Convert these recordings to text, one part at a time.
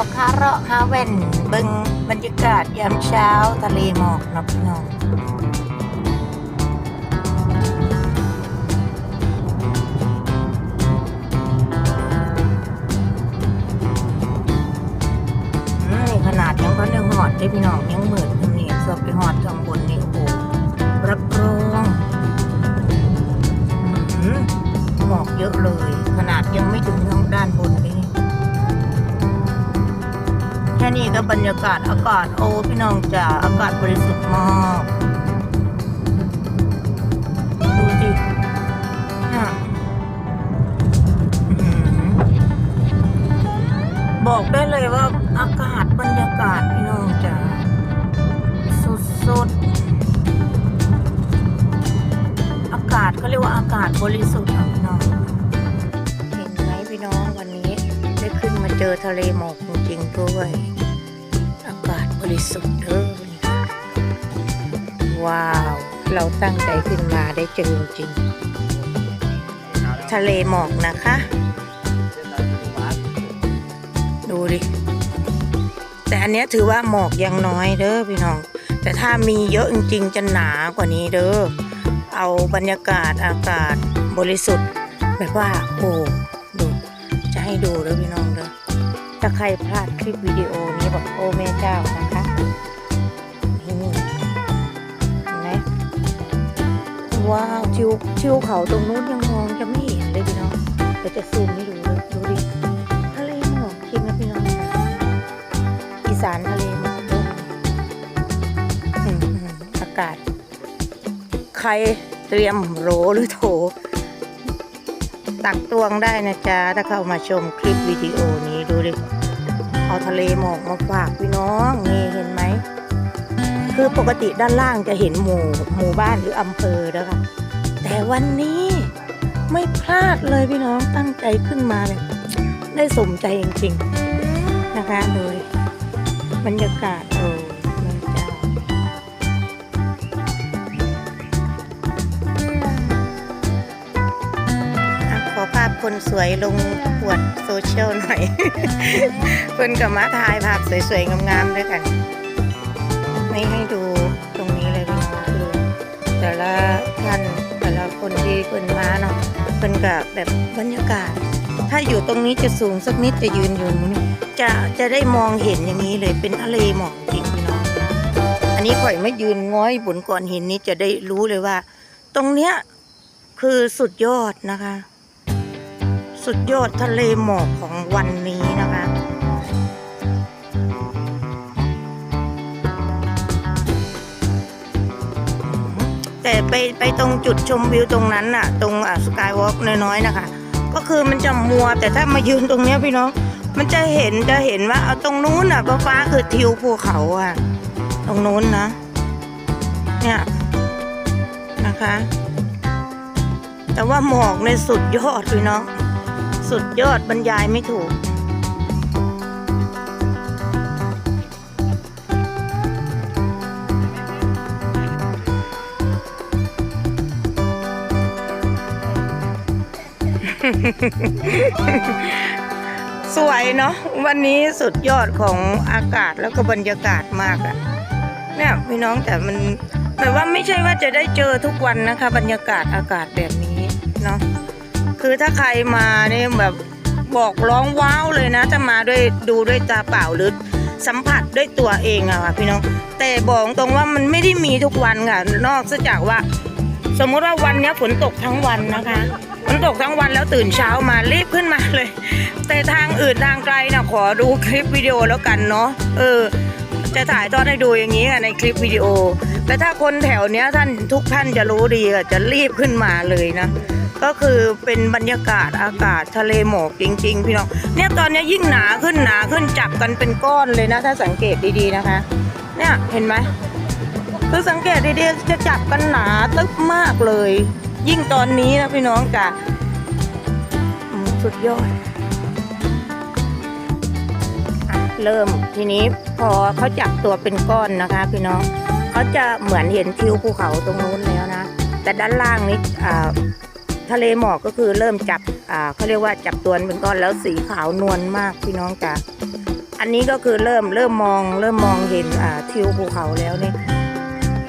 ออกคาร์เราะคาเว่นเบิงบรรยากาศยามเช้าทะเลหมอกนาะพี่น้องอืมนี่ขนาดยังพันยังหอดได้พี่น้องยังหมือนทำนี่สอบไปหอดข้างบนนี่โอ้รับรองหมอกเยอะเลย ขนาดยังไม่ถึงทางด้านบน นี่แค่นี้ก็บรรยากาศอากาศโอ้พี่น้องจ๋าอากาศบริสุทธิ์มากดูดิบอกได้เลยว่าอากาศบรรยากาศพี่น้องจ๋าสุดๆอากาศเขาเรียกว่าอากาศบริสุทธิ์อะพี่น้องเห็นไหมพี่น้องวันนี้ได้ขึ้นมาเจอทะเลหมอกจริงๆด้วย บริสุทธิ์เด้อว้าว เราตั้งใจขึ้นมาได้เจอจริงๆทะเลหมอกนะคะ ดูดิ แต่อันเนี้ยถือว่าหมอกยังน้อยเด้อพี่น้อง แต่ถ้ามีเยอะจริงๆจะหนากว่านี้เด้อ เอาบรรยากาศอากาศบริสุทธิ์แบบว่าโอ้ดูจะให้ดูเด้อพี่น้องเด้อ ถ้าใครพลาดคลิปวิดีโอนี้บอกโอ้แม่เจ้านะคะนี่เห็นไหมว้าวทิวทิวเขาตรงนู้นยังมองจะไม่เห็นเลยพี่น้องเดี๋ยวจะซูมให้ดูเลยดูดิทะเลหมอกจริงนะพี่น้องอีสานทะเลหมอกอืออากาศ ใครเตรียมโหลหรือโถตักตวงได้นะจ๊ะถ้าเข้ามาชมคลิปวิดีโอนี้ ดูดิ เอาทะเลหมอกมาฝากพี่น้องนี่เห็นไหม คือปกติด้านล่างจะเห็นหมู่หมู่บ้านหรืออำเภอนะคะ แต่วันนี้ไม่พลาดเลยพี่น้องตั้งใจขึ้นมาเนี่ยได้สมใจจริงๆ นะคะเลยบรรยากาศเลย สวยลงปวดโซเชียลหน่อย เพิ่นกับมาถ่ายภาพสวยๆ งามๆด้วยกัน ไม่ให้ดูตรงนี้เลยพี่น้องคือ แต่ละท่านแต่ละคนที่เพิ่นมาเนาะเพิ่นกับแบบบรรยากาศ ถ้าอยู่ตรงนี้จะสูงสักนิดจะยืนอยู่นี้จะจะได้มองเห็นอย่างนี้เลยเป็นทะเลหมอกจริงพี่น้อง อันนี้ข่อยไม่ยืนง้อยบนก้อนหินนี้จะได้รู้เลยว่า ตรงเนี้ยคือสุดยอดนะคะ สุดยอดทะเลหมอกของวันนี้นะคะแต่ไปไปตรงจุดชมวิวตรงนั้นน่ะ ตรงสกายวอล์กน้อยๆนะคะ ก็คือมันจะมัวแต่ถ้ามายืนตรงเนี้ยพี่น้องมันจะเห็นจะเห็นว่าเอาตรงนู้นน่ะฟ้าฟ้าคือทิวภูเขาอะ ตรงนู้นนะ เนี่ยนะคะ แต่ว่าหมอกในสุดยอดพี่น้อง สุดยอดบรรยายไม่ถูก สวยเนาะวันนี้สุดยอดของอากาศแล้วก็บรรยากาศมากอะเนี่ยพี่น้องแต่มันแบบว่าไม่ใช่ว่าจะได้เจอทุกวันนะคะ บรรยากาศอากาศแบบนี้เนาะ คือถ้าใครมาเนี่ยแบบบอกร้องว้าวเลยนะ จะมาด้วยดูด้วยตาเปล่าหรือสัมผัสด้วยตัวเองอะค่ะพี่น้อง แต่บอกตรงว่ามันไม่ได้มีทุกวันค่ะ นอกจากว่า สมมติว่าวันนี้ฝนตกทั้งวันนะคะฝนตกทั้งวันแล้วตื่นเช้ามารีบขึ้นมาเลย แต่ทางอื่นทางไกลนะขอดูคลิปวิดีโอแล้วกันเนาะเออ จะถ่ายทอดให้ดูอย่างนี้ค่ะในคลิปวิดีโอแต่ถ้าคนแถวเนี้ยท่านทุกท่านจะรู้ดีค่ะจะรีบขึ้นมาเลยนะ ก็คือเป็นบรรยากาศอากาศทะเลหมอกจริง ๆ พี่น้องเนี่ยตอนนี้ยิ่งหนาขึ้นหนาขึ้นจับกันเป็นก้อนเลยนะ ถ้าสังเกตดีๆนะคะ เนี่ยเห็นไหมคือสังเกตดีๆจะจับกันหนาตึ๊บมากเลย ยิ่งตอนนี้นะพี่น้องจ้ะสุดยอดเริ่มทีนี้พอเขาจับตัวเป็นก้อนนะคะ พี่น้องเขาจะเหมือนเห็นทิวภูเขาตรงนู้นแล้วนะ แต่ด้านล่างนี้อ่า ทะเลหมอกก็คือเริ่มจับอ่าเขาเรียกว่าจับตัวเป็นก้อนแล้วสีขาวนวลมากพี่น้องจ้ะอันนี้ก็คือเริ่มเริ่มมอง เริ่มมองเห็นอ่าทิวภูเขาแล้วเนี่ย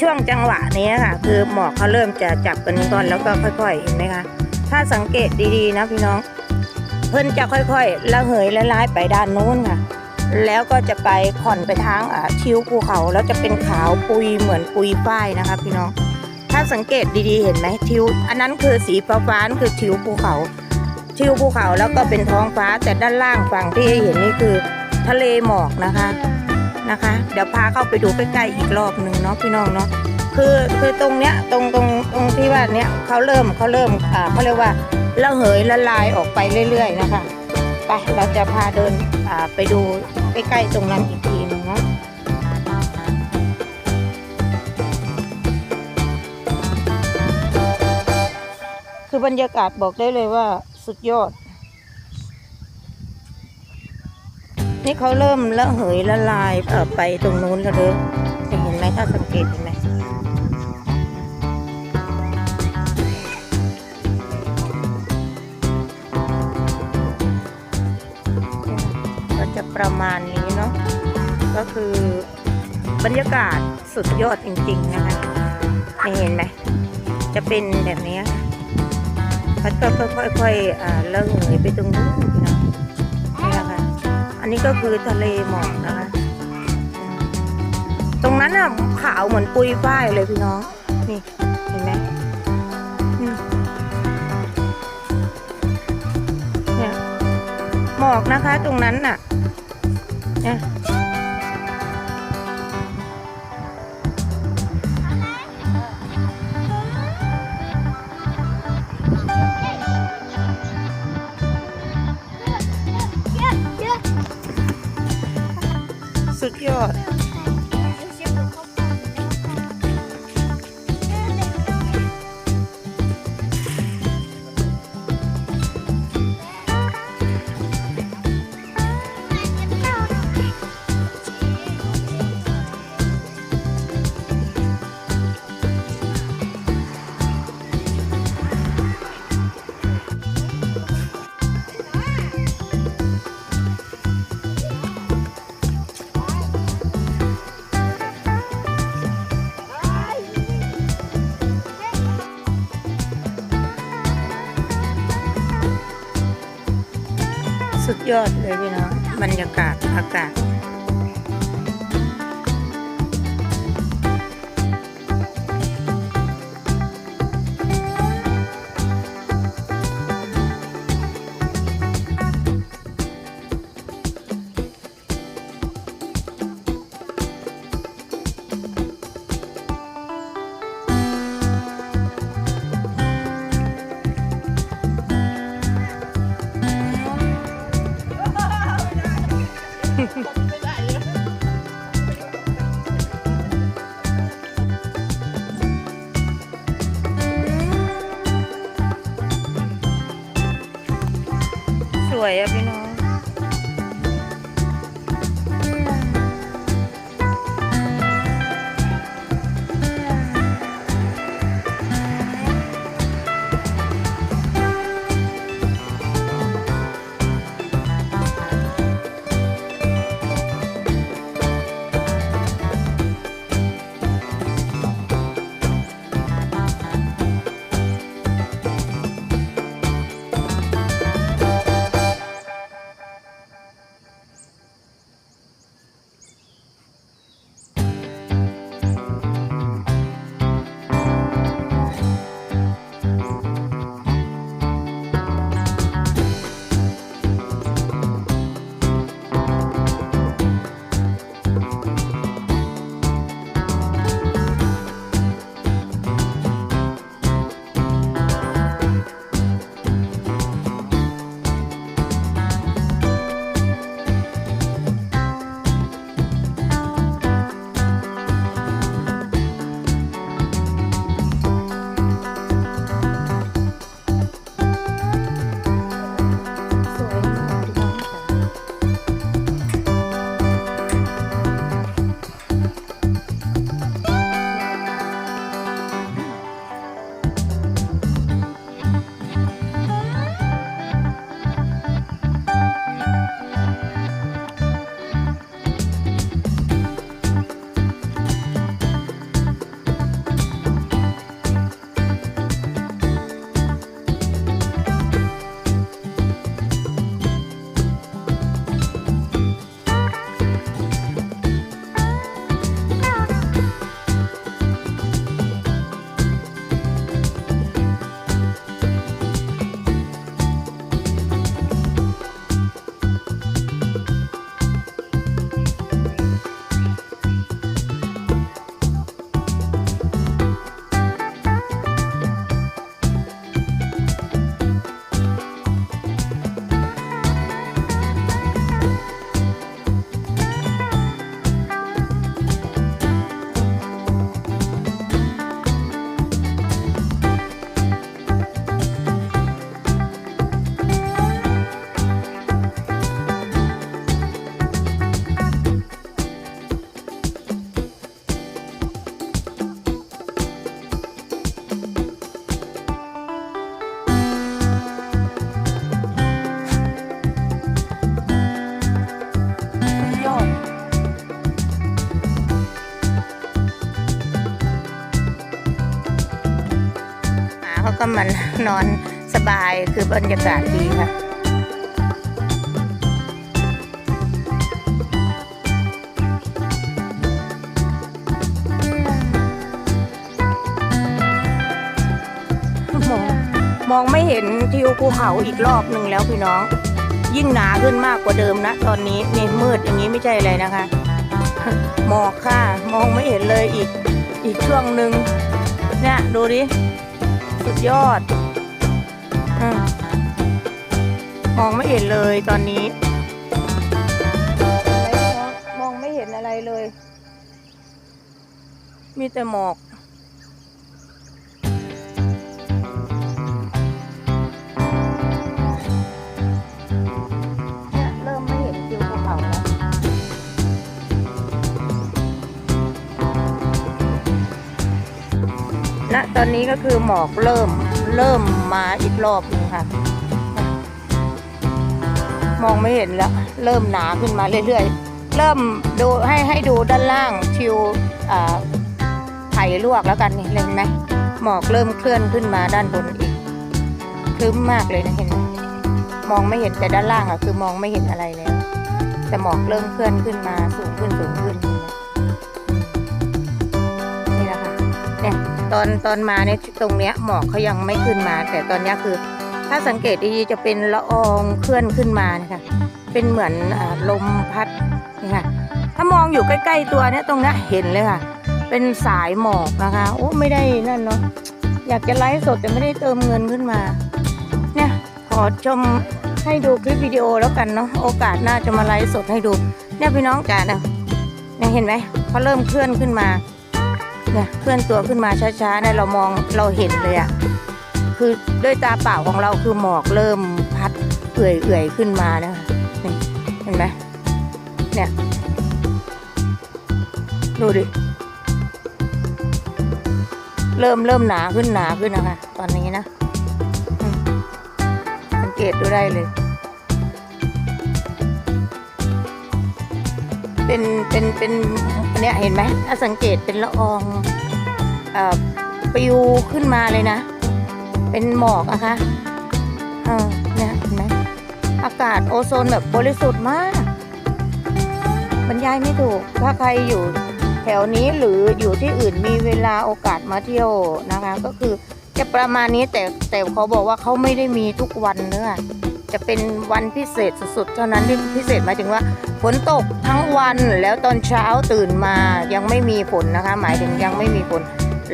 ช่วงจังหวะนี้ค่ะ คือหมอกเขาเริ่มจะจับกันก่อนแล้วก็ค่อย ๆ เห็นไหมคะถ้าสังเกตดีๆนะพี่น้อง เพิ่นจะค่อยๆละเหยละลายไปด้านโน้นค่ะ แล้วก็จะไปผ่อนไปทางอ่าทิวภูเขาแล้วจะเป็นขาวปุยเหมือนปุยฝ้ายนะคะ พี่น้องาสังเกตดีๆเห็นไหมทิว อันนั้นคือสีฟ้าฟ้านั่นคือทิวภูเขา ทิวภูเขาแล้วก็เป็นท้องฟ้าแต่ด้านล่างฝั่งที่เห็นนี่คือทะเลหมอกนะคะนะคะ เดี๋ยวพาเข้าไปดูใกล้ๆอีกรอบหนึ่งเนาะพี่น้องเนาะคือคือตรงเนี้ยตรงตรงตรงที่ว่าเนี้ยเขาเริ่มเขาเริ่มอ่าเขาเรียกว่าละเหยละลายออกไปเรื่อย ๆ นะคะไปเราจะพาเดินอ่าไปดูใกล้ๆตรงนั้นอีกทีหนึงเนาะ อบรรยากาศบอกได้เลยว่าสุดยอด นี่เขาเริ่มละเหยละลายไปตรงนู้นแล้วเด้อจะเห็นไหมถ้าสังเกตเห็นไหมก็จะประมาณนี้เนาะก็คือบรรยากาศสุดยอดจริงๆนะคะนี่เห็นไหมจะเป็นแบบนี้ ค่ะพัดก็ค่อยๆอ่าเลิ่เหยไปตรงนู้นน้องนี่แหละคะอันนี้ก็คือทะเลหมอกนะคะ ตรงนั้นอะขาวเหมือนปุยฝ้ายเลยพี่น้องนี่เห็นไหมอืมเนี่ยหมอกนะคะตรงนั้นน่ะเนี่ย ยอดเลยพี่น้องบรรยากาศอากาศ เขาก็มันนอนสบายคือบรรยากาศดีค่ะมองมองไม่เห็นทิวภูเขาอีกรอบหนึ่งแล้วพี่น้อง ยิ่งหนาขึ้นมากกว่าเดิมนะ ตอนนี้นี่มืดอย่างนี้ไม่ใช่อะไรนะคะหมอกค่ะ มองไม่เห็นเลยอีกอีกช่วงหนึ่งเนี่ยดูดิ สุดยอดอมมองไม่เห็นเลยตอนนี้มองไม่เห็นอะไรเลย มีแต่หมอก ณตอนนี้ก็คือหมอกเริ่มเริ่มมาอีกรอบหนึงค่ะ มองไม่เห็นแล้ว เริ่มหนาขึ้นมาเรื่อยๆ เริ่มดูให้ให้ดูด้านล่างทิวไผ่ลวกแล้วกันนี่เห็นไหมหมอกเริ่มเคลื่อนขึ้นมาด้านบนอีกคลึ้มมากเลยนะเห็นไหมมองไม่เห็นแต่ด้านล่างอะคือมองไม่เห็นอะไรแล้วแต่หมอกเริ่มเคลื่อนขึ้นมาสูงขึ้นสูงขึ้น ตอนตอนมาเนี่ยตรงเนี้ยหมอกเขายังไม่ขึ้นมา แต่ตอนนี้คือ ถ้าสังเกตดีๆจะเป็นละอองเคลื่อนขึ้นมานะคะเป็นเหมือนอลมพัดนี่ค่ะถ้ามองอยู่ใกล้ ๆ ตัวเนี่ยตรงเนี้ยเห็นเลยค่ะ เป็นสายหมอกนะคะโอ้ไม่ได้นั่นเนาะอยากจะไลฟ์สดแต่ไม่ได้เติมเงินขึ้นมา เนี่ยขอชมให้ดูคลิปวิดีโอแล้วกันเนาะโอกาสหน้าจะมาไลฟ์สดให้ดู เนี่ยพี่น้องจ๋าเนี่ยเนี่ยเห็นไหมเขาเริ่มเคลื่อนขึ้นมา เนี่ยเคลื่อนตัวขึ้นมาช้าๆเนี่ยเรามองเราเห็นเลยอะคือด้วยตาเปล่าของเราคือหมอกเริ่มพัดเอื่อยๆขึ้นมานะคะนี่เห็นไหมเนี่ยดูดิเริ่มเริ่มหนาขึ้นหนาขึ้นนะคะตอนนี้นะสังเกตดูได้เลย เป็นเป็นเป็น เนี่ยเห็นไหมถ้าสังเกตเป็นละอองอปิวขึ้นมาเลยนะ เป็นหมอกนะคะเออเนี่ยเห็นไหมอากาศโอโซนแบบบริสุทธิ์มาก บรรยายไม่ถูก ถ้าใครอยู่แถวนี้หรืออยู่ที่อื่นมีเวลาโอกาสมาเที่ยวนะคะ ก็คือจะประมาณนี้แต่แต่เขาบอกว่าเขาไม่ได้มีทุกวันเนื้อ จะเป็นวันพิเศษสุดๆ เท่านั้นที่พิเศษหมายถึงว่าฝนตกทั้งวันแล้วตอนเช้าตื่นมายังไม่มีฝนนะคะ หมายถึงยังไม่มีฝน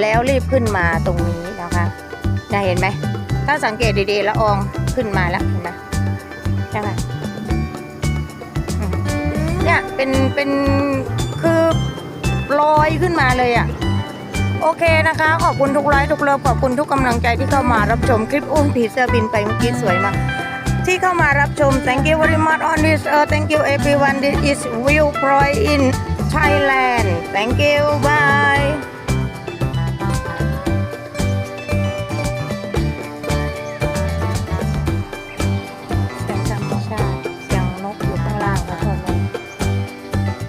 แล้วรีบขึ้นมาตรงนี้นะคะจะเห็นไหมถ้าสังเกตดีๆละอองขึ้นมาแล้วเห็นไหมนะคะอืมเนี่ยเป็นเป็นคือลอยขึ้นมาเลยอะ่ะโอเคนะคะ ขอบคุณทุกไลค์ทุกเลิฟขอบคุณทุกกำลังใจที่เข้ามารับชมคลิปอุ้มผีเสื้อบินไปเมื่อกี้สวยมาก ที่เข้ามารับชม thank you very much on this uh, thank you everyone this is View Point in Thailand thank you bye เสียงธรรมชาติเสียงนกอยู่ข้างล่างก็ชมเลย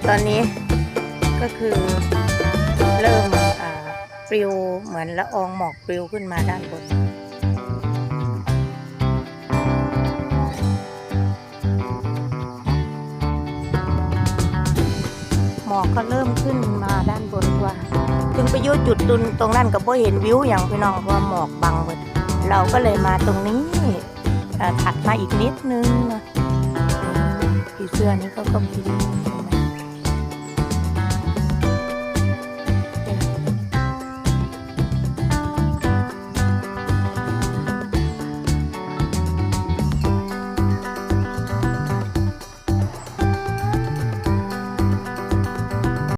ตอนนี้ก็คือเริ่มปลิวเหมือนละอองหมอกปลิวขึ้นมาด้านบน อกก็เริ่มขึ้นมาด้านบนว่าถึงไปยุจุดตุนตรงนั้นก็บ่เห็นวิวอย่างพี่น้องเพราะว่าหมอกบังหมดเราก็เลยมาตรงนี้ถัดมาอีกนิดนึงนะผีเสื้อนี้เขาก็บิน